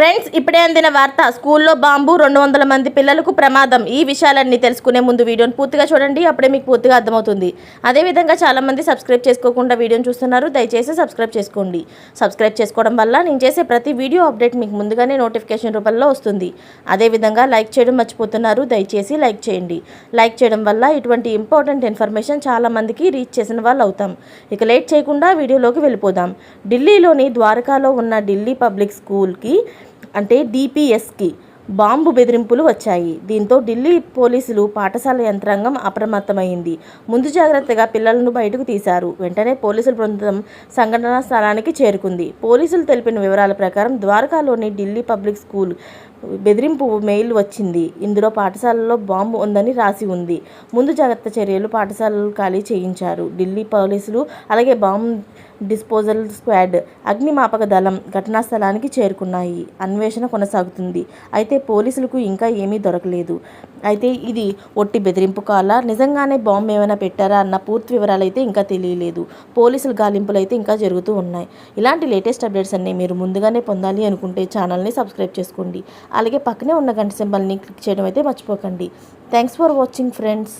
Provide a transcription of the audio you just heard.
Friends ఇప్పుడే అందిన వార్త స్కూల్లో బాంబు రెండు వందల మంది పిల్లలకు ప్రమాదం ఈ విషయాలన్నీ తెలుసుకునే ముందు వీడియోని పూర్తిగా చూడండి అప్పుడే మీకు పూర్తిగా అర్థమవుతుంది. అదేవిధంగా చాలామంది సబ్స్క్రైబ్ చేసుకోకుండా వీడియోని చూస్తున్నారు దయచేసి సబ్స్క్రైబ్ చేసుకోండి. సబ్స్క్రైబ్ చేసుకోవడం వల్ల నేను చేసే ప్రతి వీడియో అప్డేట్ మీకు ముందుగానే నోటిఫికేషన్ రూపంలో వస్తుంది. అదేవిధంగా లైక్ చేయడం మర్చిపోతున్నారు దయచేసి లైక్ చేయండి. లైక్ చేయడం వల్ల ఇటువంటి ఇంపార్టెంట్ ఇన్ఫర్మేషన్ చాలామందికి రీచ్ చేసిన వాళ్ళు అవుతాం. ఇక లేట్ చేయకుండా వీడియోలోకి వెళ్ళిపోదాం. ఢిల్లీలోని ద్వారకాలో ఉన్న ఢిల్లీ పబ్లిక్ స్కూల్కి అంటే డిపిఎస్కి బాంబు బెదిరింపులు వచ్చాయి. దీంతో ఢిల్లీ పోలీసులు పాఠశాల యంత్రాంగం అప్రమత్తమైంది. ముందు జాగ్రత్తగా పిల్లలను బయటకు తీశారు. వెంటనే పోలీసుల బృందం సంఘటనా స్థలానికి చేరుకుంది. పోలీసులు తెలిపిన వివరాల ప్రకారం ద్వారకాలోని ఢిల్లీ పబ్లిక్ స్కూల్ బెదిరింపు మెయిల్ వచ్చింది. ఇందులో పాఠశాలలో బాంబు ఉందని రాసి ఉంది. ముందు జాగ్రత్త చర్యలు పాఠశాలలు ఖాళీ చేయించారు. ఢిల్లీ పోలీసులు అలాగే బాంబు డిస్పోజల్ స్క్వాడ్ అగ్నిమాపక దళం ఘటనా స్థలానికి చేరుకున్నాయి. అన్వేషణ కొనసాగుతుంది. అయితే పోలీసులకు ఇంకా ఏమీ దొరకలేదు. అయితే ఇది ఒట్టి బెదిరింపు కాలా? నిజంగానే బాంబు ఏమైనా పెట్టారా అన్న పూర్తి వివరాలు అయితే ఇంకా తెలియలేదు. పోలీసులు గాలింపులు అయితే ఇంకా జరుగుతూ ఉన్నాయి. ఇలాంటి లేటెస్ట్ అప్డేట్స్ అన్ని మీరు ముందుగానే పొందాలి అనుకుంటే ఛానల్ని సబ్స్క్రైబ్ చేసుకోండి. అలాగే పక్కనే ఉన్న గంట సింబల్ని క్లిక్ చేయడం అయితే మర్చిపోకండి. Thanks for watching friends.